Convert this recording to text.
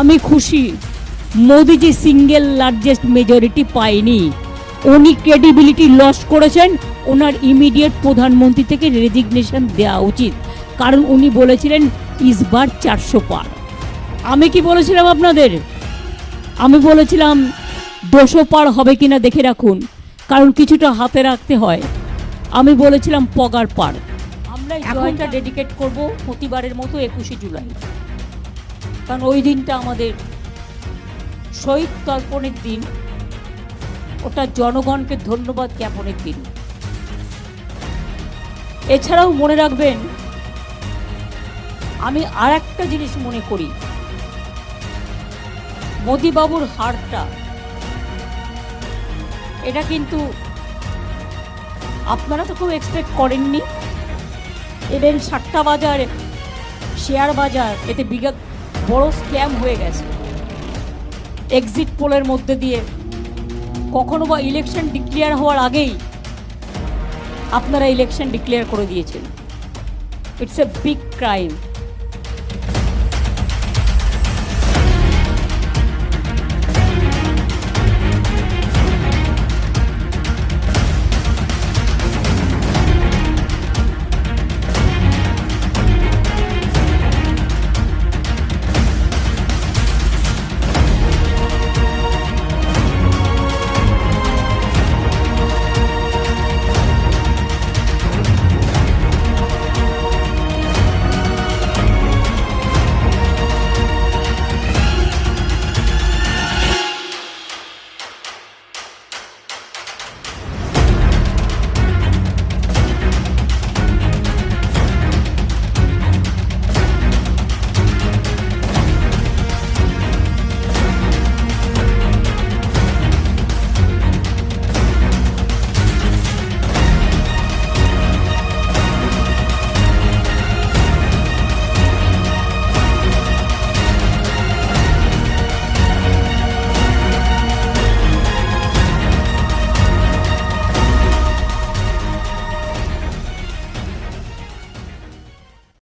আমি খুশি। মোদিজি single largest majority পায়নি। উনি ক্রেডিবিলিটি লস করেছেন ওনার ইমিডিয়েট প্রধানমন্ত্রী থেকে রেজিগনেশন দেওয়া উচিত। কারণ উনি বলেছিলেন ইসবার চারশো পার। আমি কি বলেছিলাম আপনাদের? আমি বলেছিলাম দুশো পার হবে কিনা দেখে রাখুন কারণ কিছুটা হাতে রাখতে হয়। আমি বলেছিলাম পগার পার। আমরা ডেডিকেট করব প্রতিবারের মতো একুশে জুলাই। কারণ ওই দিনটা আমাদের শহীদ তর্পণের দিন। ওটা জনগণকে ধন্যবাদ জ্ঞাপনের দিন। এছাড়াও মনে রাখবেন, আমি আর একটা জিনিস মনে করি। মোদিবাবুর হারটা। এটা কিন্তু আপনারা তো খুব এক্সপেক্ট করেননি। এদের সাতটা বাজার শেয়ার বাজার, এতে বিগত বড় স্ক্যাম হয়ে গেছে। এক্সিট পোলের মধ্যে দিয়ে কখনো বা ইলেকশন ডিক্লেয়ার হওয়ার আগেই আপনারা ইলেকশন ডিক্লেয়ার করে দিয়েছেন। It's a big crime